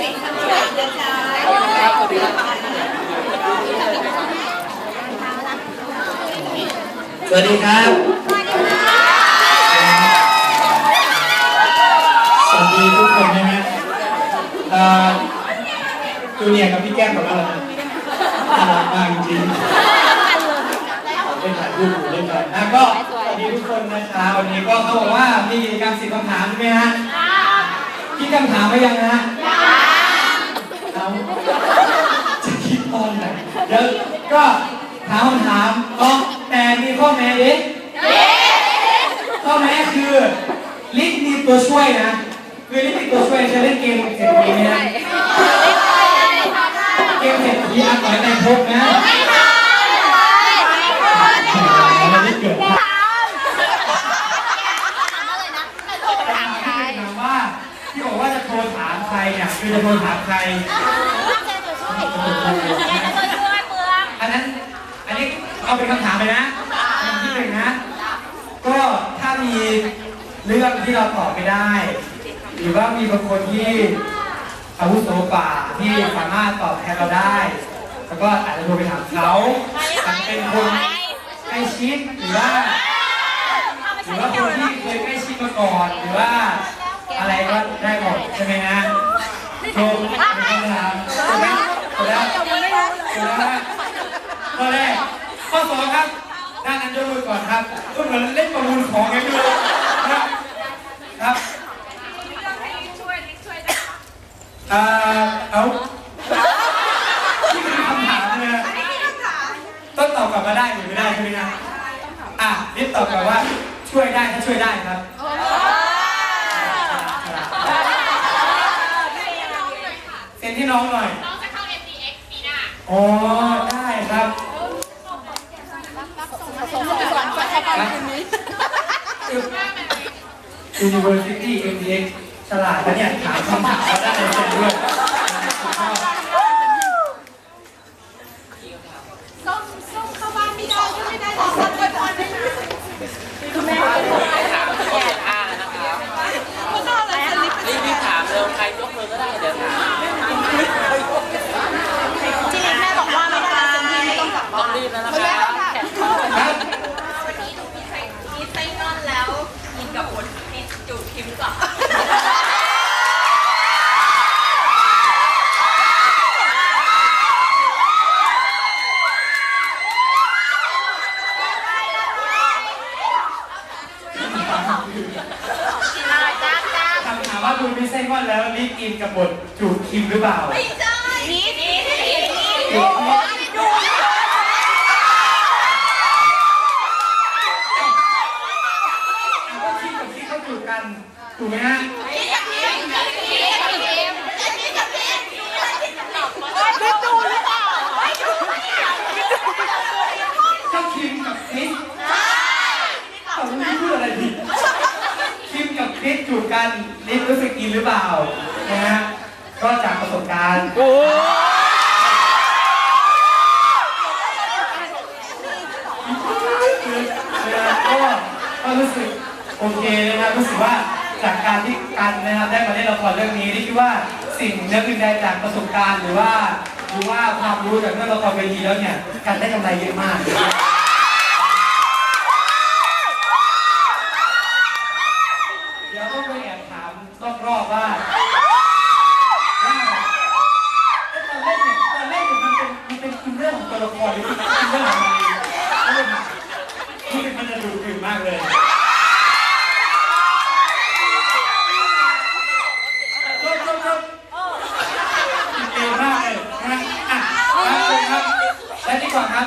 สวัสดีครับ สวัสดีทุกคนนะฮะเอ่อจูเนียร์กับพี่แก้มกับเรานะน่ารักมากจริงเล่นถ่ายรูปดูเล่นกันนะก็สวัสดีทุกคนนะคะวันนี้ก็เขาบอกว่ามีกิจกรรมสิบคำถามใช่ไหมฮะคิดคำถามไว้ยังนะฮะ เอาจะคิดตอนไหนเดี๋ยวก็ถามคำถามก็แต่มีข้อแม้ดิข้อแม้คือลิฟต์มีตัวช่วยนะ คือลิฟต์มีตัวช่วยจะเล่นเกมเศรษฐีไหมฮะเกมเศรษฐีอันไหนในพกนะมันไม่เกิดขึ้นถามว่าที่ บอกว่าจะโทรถามใครเนี่ยคือจะโทรถามใครอันนั้น อันนี้เอาเป็นคำถามไปนะคำที่หนึ่งนะ ก็ถ้ามีเรื่องที่เราตอบไม่ได้ หรือว่ามีบางคนที่อาวุโสกว่าที่สามารถตอบแทนเราได้ แล้วก็อาจจะโทรไปถามเขาอาจจะเป็นคนใกล้ชิดหรือว่าหรือว่าคนที่เคยใกล้ชิดมาก่อนหรือว่า อะไรก็ได้หมดใช่ไหมฮะโทรเป็นคำถามใช่ไหมถูกแล้วถูกแล้วฮะข้อแรกข้อสองครับ ด้านนั้นยกมือก่อนครับก็เหมือนเล่นประมูลของไงไม่รู้ครับครับเอ่อเอาที่คือคำถามนะฮะต้องตอบกลับมาได้หรือไม่ได้ใช่ไหมครับอะนิดตอบกลับว่าช่วยได้ถ้าช่วยได้ครับ เซ็นที่น้องหน่อย น้องจะเข้า MDX ปีหน้าอ๋อ ได้ครับ University MDX ฉลาดแล้วเนี่ย ถามคำถามแล้วได้ในเซ็นด้วย ส้มส้มเข้าบ้านไม่ได้ก็ไม่ได้หรอกส้มไปพรไม่ได้คุณแม่เป็นคนไทยถามคนเจ็ดห้านะครับคุณต้องอะไรสลิป รีบรีบถามเร็วใครยกมือก็ได้เดี๋ยวถาม จริงแม่บอกว่าไม่ได้เต็มที่ไม่ต้องกลับ ต้องรีบแล้วนะครับ ครับ วันนี้หนูมีไส้มีไส้นอนแล้วกินกับผลมีจูบคิมก่อน คำถามว่า คุณไม่ใช่ว่าแล้วรีบกินกับบทจูบคิมหรือเปล่า ไม่ใช่นี่นี่นี่จูบคิมดูก็คิดกับที่เขาจูบกัน ถูกไหมฮะนี่กับพี่กับพี่กับพี่กับพี่กับพี่ไม่ดูหรือเปล่าไม่ดูเนี่ยก็คิมกับคริสผมไม่พูดอะไรผิด คริสจูบกันลิฟรู้สึกกินหรือเปล่านะฮะก็จากประสบการณ์คือก็ก็รู้สึกโอเคนะครับรู้สึกว่าจากการที่กันนะครับได้มาเล่นละครเรื่องนี้นี่คิดว่าสิ่งเนื้อคือได้จากประสบการณ์หรือว่าหรือว่าความรู้จากเรื่องละครเวทีแล้วเนี่ยกันได้กำไรเยอะมาก เดี๋ยวต้องไปแอบถามรอบๆว่าว่าตอนเล่นเนี่ยตอนเล่นเนี่ยมันเป็นมันเป็นคุณเรื่องของตัวละครหรือเป็นคุณเรื่องของมันเองแล้วมันรู้สึกมันจะดูดื่นมากเลยจบจบจบเก่งมากเลยนะอะครับเลยครับและนี่ก่อนครับ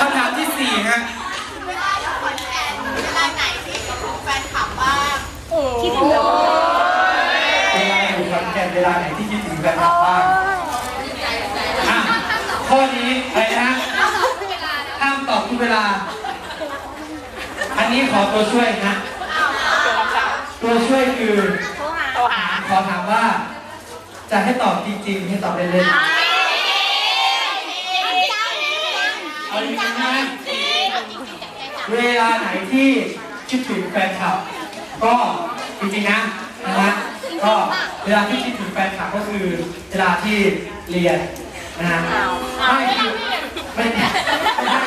คำถามที่สี่ฮะ เวลาอยู่ขอนแก่นเวลาไหนที่กับแฟนคลับบ้าง คิดถึงเวลาอยู่ขอนแก่นเวลาไหนที่คิดถึงแฟนคลับบ้างอะข้อนี้อะไรนะห้ามตอบทุกเวลา อันนี้ขอตัวช่วยนะ ตัวช่วยคือ โทรหา ขอถามว่า จะให้ตอบจริงๆ ให้ตอบเล่นๆ เอาจริงๆนะเวลาไหนที่คิดถึงแฟนคลับ ก็จริงๆนะนะฮะก็เวลาที่คิดถึงแฟนคลับก็คือเวลาที่เรียนนะฮะไม่คือ ไม่ไม่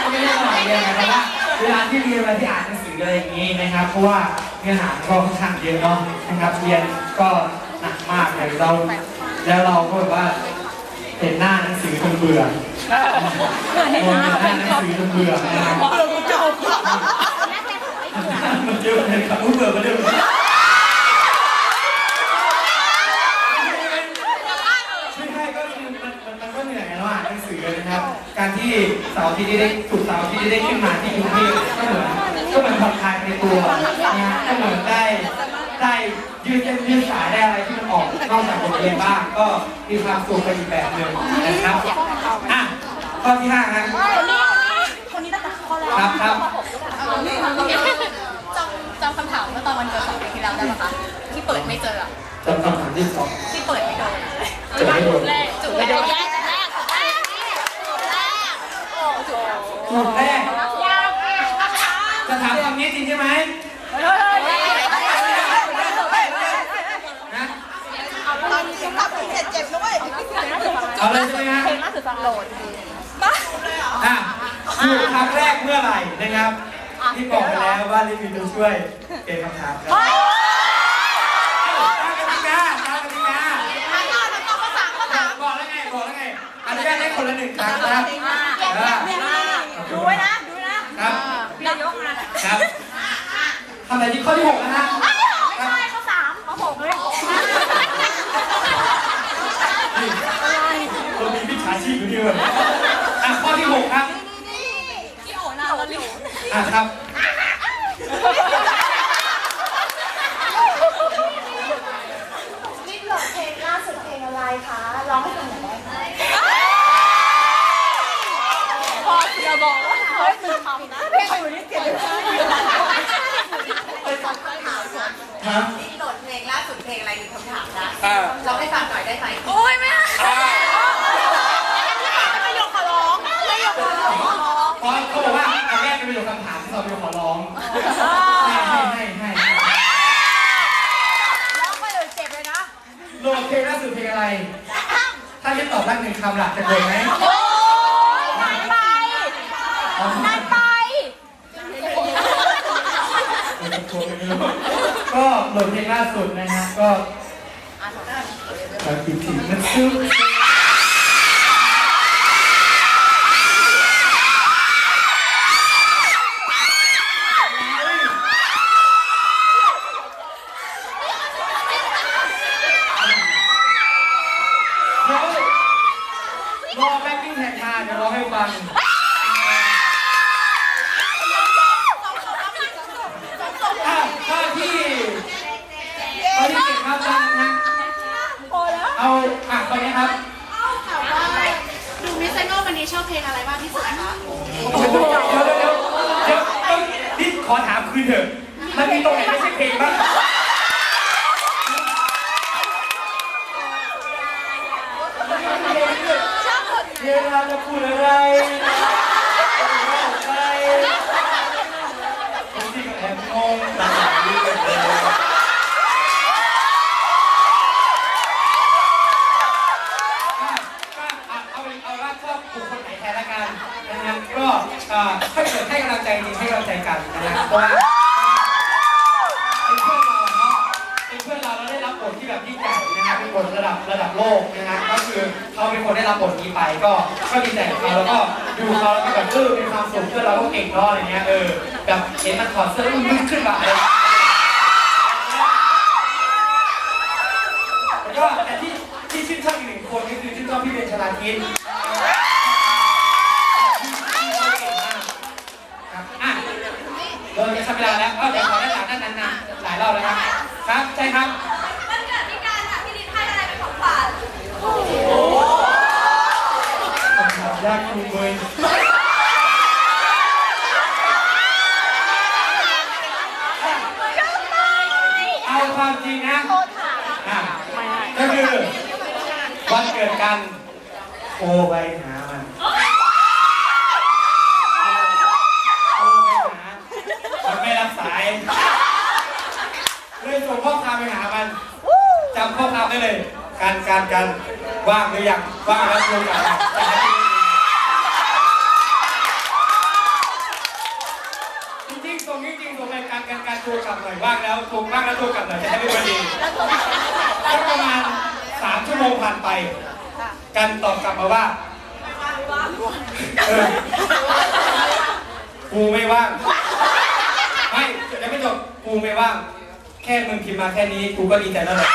ไม่ได้ตลอดเรียนนะครับว่าเวลาที่เรียนเวลาที่อ่านหนังสืออะไรอย่างนี้นะครับ เพราะว่าเนื้อหาก็ค่อนข้างเยอะเนาะนะครับ เรียนก็หนักมากเลยเรา แล้วเราก็แบบว่าเห็นหน้าหนังสือจนเบื่อเห็นหน้าหนังสือจนเบื่อนะครับมันเยอะเลยครับเบื่อมาเดิมไม่ใช่ก็คือมันมันมันก็เหนื่อยแล้วอะหนังสือนะครับ การที่ เสาร์อาที่ได้ถูกเสาร์อาที่ได้ขึ้นมาที่กรุงเทพก็เหมือนก็เหมือนผ่อนคลายในตัวนะก็เหมือนได้ได้ยืดเส้นยืดสายได้อะไรที่มันออกนอกจากบทเรียนบ้างก็มีความสุขไปอีกแบบหนึ่งนะครับอะข้อที่ห้าครับคนนี้ตั้งแต่ข้อแรกครับครับจำจำคำถามเมื่อตอนวันเกิดสองปีที่แล้วได้ไหมคะที่เปิดไม่เจออะจำคำถามที่สองที่เปิดไม่โดนจะไม่โดนแรกจุดแรกจุดแรกจุดแรกจุดแรกจุดแรกโอ้จุ ถูกแรกจะถามคำนี้จริงใช่ไหมนะตอนนี้ยังรับถึงเจ็ดเจ็บด้วยเอาเลยใช่ไหมฮะเพลงล่าสุดฟังโหลดอะคือครั้งแรกเมื่อไหร่นะครับที่บอกไปแล้วว่าลิฟต์มีตัวช่วยเป็นคำถามครับตามกติกาตามกติกาบอกแล้วไงบอกแล้วไงอันุญาตให้คนละหนึ่งครั้งนะครับ ดูไว้นะ ดูนะครับเดี๋ยวยกมาครับทำอะไรที่ข้อที่หกนะฮะไม่ใช่เขาสามเขาหกเลยเรามีวิชาชีพอยู่ด้วยอะข้อที่หกครับที่โอ้หน้าเราอยู่อะครับ นี่โหลดเพลงล่าสุดเพลงอะไรคะ ร้องให้ฟังหน่อยได้ไหม พอเสียบอกว่าเฮ้ยมึงทำนะเพลงอยู่นี่เก็บไว้ ครับนี่โหลดเพลงล่าสุดเพลงอะไรมีคำถามนะอ่า เราให้ฟังหน่อยได้ไหมโอ้ยแม่ประโยคขอร้องประโยคขอร้องเพราะเขาบอกว่าอันแรกเป็นประโยคคำถามที่เราเป็นขอร้องให้ให้ให้ให้ร้องไปเลยเจ็บเลยนะ โหลดเพลงล่าสุดเพลงอะไร ถ้าที่ตอบได้หนึ่งคำหลักจะโดนไหมโอ้นานไปอ๋อนานไปก็ โหลดเพลงล่าสุดนะฮะก็มาคิดถึงมันซึ้งเดี๋ยวรอแบ็คกิ้งแท็กมาเดี๋ยวรอให้ฟัง อะข้อที่ข้อที่เจ็ดครับฟังนะ พอแล้ว เอาอะข้อนี้ครับ ถามว่าดูมิสเซโนวันนี้ชอบเพลงอะไรมากที่สุดคะ โอ้โหเดี๋ยวเดี๋ยวเดี๋ยวเดี๋ยวต้องนี่ขอถามคืนเถอะ มันมีตรงไหนไม่ใช่เพลงบ้างเวลาจะพูดอะไรบอกไปบางทีก็แอบงงตาดีกันเลยอะก็อะเอาเป็นเอาว่าชอบบุคคลไหนแทนละกันนะครับก็เอ่อถ้าเกิดให้กำลังใจจริงให้กำลังใจกันนะครับเพราะว่าเป็นเพื่อนเราเนาะเป็นเพื่อนเราแล้วได้รับบทที่แบบยิ่งใหญ่นะครับเป็นบทระดับระดับโลกนะครับก็คือเขาเป็นคนได้รับบทนี้ไปก็ก็ดีใจกับเขาแล้วก็ดูเขา แล้วก็แบบเออเป็นความสุขเพื่อนเราก็เก่งเนาะอะไรเงี้ยเออแบบเห็นมันถอดเสื้อแล้วมันลุกขึ้นมาอะไรแล้วก็แต่ที่ที่ชื่นชอบอีกหนึ่งคนก็คือชื่นชอบพี่เบนชลาทิศครับอะโดนจะทำเวลาแล้วเอ้าเดี๋ยวขอด้านหลังด้านนั้นนะหลายรอบแล้วครับ ครับใช่ครับมันเกิดที่การค่ะพี่ดิให้อะไรเป็นของขวัญคำถามยากคุงเลยเอาความจริงนะอะก็คือวันเกิดกันโทรไปหามันโทรไปหามันไม่รับสายเลยส่งข้อความไปหามันจำข้อความได้เลย การการการว่างหรือยังว่างแล้วโทรกลับมาจริงๆตรงนี้จริงตรงรายการการการโทรกลับหน่อยว่างแล้วโทรว่างแล้วโทรกลับหน่อยจะให้ไม่ประเด็นสักประมาณสามชั่วโมงผ่านไป กันตอบกลับมาว่าเออกูไม่ว่าง ไม่ยังไม่จบกูไม่ว่าง แค่มึงพิมพ์มาแค่นี้กูก็ดีใจแล้วแหละ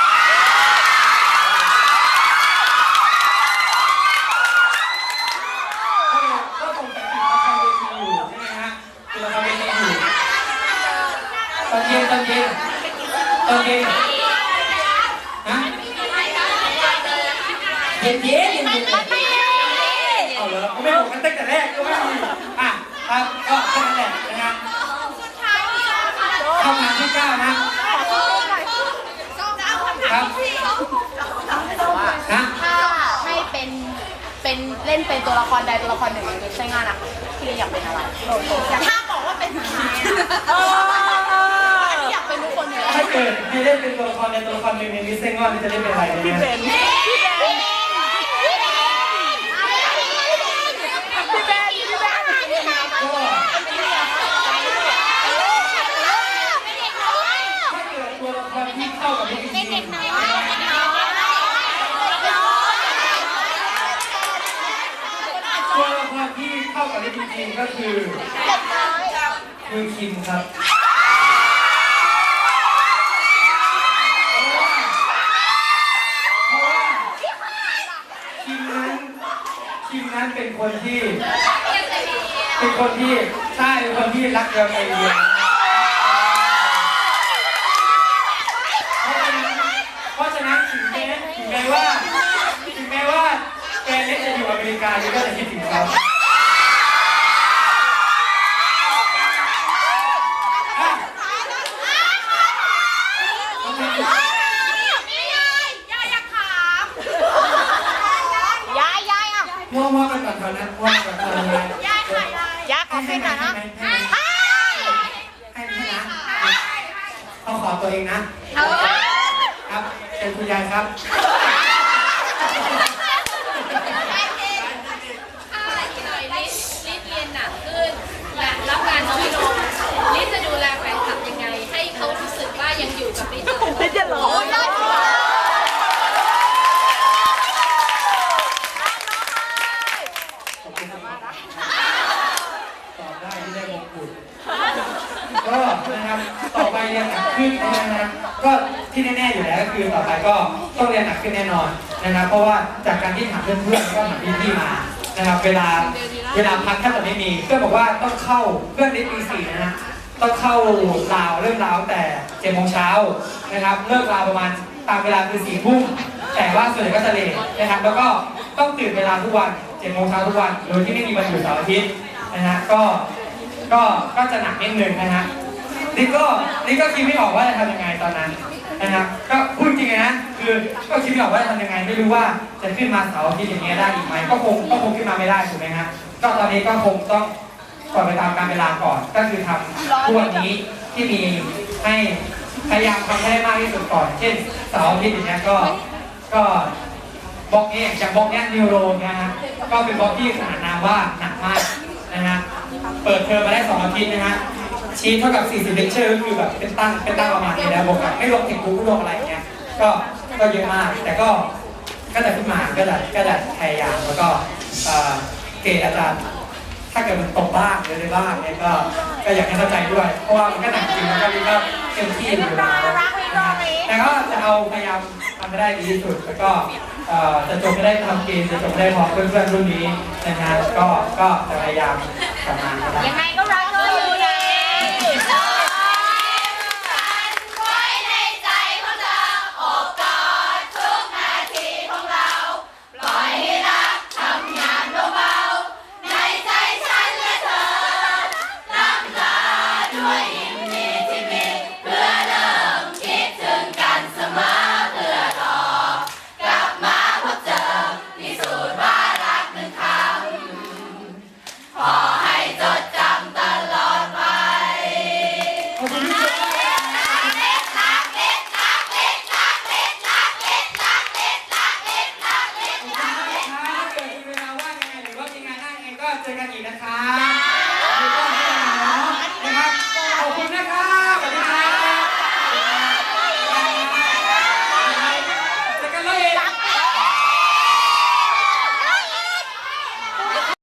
ก็ก็คงจะติดละครเวทีอยู่ใช่ไหมฮะติดละครเวทีอยู่ตอนเย็นตอนเย็นตอนเย็นฮะเย็นเย็นเย็นเย็น เอาเลยไม่บอกกันตั้ง แต่แรกก็ไม่มีอะครับก็แค่นั้นแหละนะฮะเข้างานที่เก้านะครับนะถ้าให้เป็นเป็นเล่นเป็นตัวละครใดตัวละครหนึ่งในใช้งานอะพี่อยากเป็นอะไรถ้าบอกว่าเป็นใครอยากเป็นทุกคนอยู่แล้วถ้าเกิดให้เล่นเป็นตัวละครในตัวละครหนึ่งในมิสเซงอนจะเล่นเป็นอะไรเนี่ยนะพี่เบนพี่เบนพี่เบน ก็ถ้าเกิดตัวละครที่เข้ากับมิสเซงตัวละครที่ จริงก็คือคือคิมครับเพราะว่าคิมนั้นคิมนั้นเป็นคนที่ เป็นคนที่ใช่เป็นคนที่รักเดียวใจเดียวเพราะฉะนั้นถึงแม้ถึงแม้ว่า ถึงแม้ว่าแกเล็กจะอยู่อเมริกานี่ก็จะคิดถึงเขาอะโอเค ยายยายอะ ว่างว่ากันก่อนเถอะนะว่างกันก่อนเลย ยาย ขอเส้นหน่อยนะให้ให้นะเอาขอตัวเองนะครับเป็นคุณยายครับ ลิสลิสเรียนหนักขึ้นและรับงานน้อยลงลิสจะดูแลแฟนคลับยังไง ให้เขารู้สึกว่ายังอยู่กับลิสต่อไปจะหลอขอบคุณมากตอบได้ที่ได้มงกุฎก็นะครับ ต่อไป เรียนหนักขึ้นนะครับก็ที่แน่ๆอยู่แล้วก็คือต่อไปก็ต้องเรียนหนักขึ้นแน่นอนนะครับ เพราะว่าจากการที่ถามเพื่อนๆก็ถามพี่ๆมานะครับเวลาเวลาพักแทบจะไม่มีเพื่อนบอกว่าต้องเข้าเพื่อนในปีสี่นะฮะต้องเข้าราวเริ่มราวแต่เจ็ดโมงเช้านะครับเลิกราวประมาณตามเวลาคือสี่ทุ่มแต่ว่าส่วนใหญ่ก็จะเลทนะครับ แล้วก็ต้องตื่นเวลาทุกวันเจ็ดโมงเช้าทุกวันโดยที่ไม่มีวันหยุดเสาร์อาทิตย์นะฮะก็ก็ก็จะหนักนิดนึงนะฮะ นี่ก็นี่ก็คิดไม่ออกว่าจะทำยังไงตอนนั้นนะครับก็พูดจริงนะคือก็คิดไม่ออกว่าจะทำยังไงไม่รู้ว่าจะขึ้นมาเสาร์อาทิตย์อย่างเงี้ยได้อีกไหมก็คงก็คงขึ้นมาไม่ได้ถูกไหมฮะก็ตอนนี้ก็คงต้องก่อนไปตามการเวลาก่อน ก็คือทำทุกวันนี้ที่มีให้พยายามทำให้ได้มากที่สุดก่อน เช่นเสาร์อาทิตย์อย่างเงี้ยก็ก็บล็อกเนี้จากบล็อกเนี้ยนิวโรนะฮะก็เป็นบล็อกที่ขนาดนามว่าหนักมากนะฮะเปิดเทอมมาได้สองอาทิตย์นะฮะ ชีทเท่ากับ 40 เลคเชอร์ก็คือแบบเป็นตั้งเป็นตั้งประมาณนี้แล้วบวกกับไม่รวมเทคนิคไม่รวมอะไรเงี้ยก็ก็เยอะมาก แต่ก็ก็จะขึ้นมาก็จะก็จะพยายามแล้วก็เกรดอาจารย์ถ้าเกิดมันตกบ้างหรืออะไรบ้างเนี่ยก็ก็อยากให้เข้าใจด้วย เพราะว่ามันก็หนักจริงแล้วก็นี่ก็เต็มที่อยู่แล้วแต่ก็จะเอาพยายามทำให้ได้ดีที่สุดแล้วก็จะจบไม่ได้ทำเกมจะจบไม่ได้พอเพื่อนๆรุ่นนี้นะฮะก็ก็จะพยายามทำงานให้ได้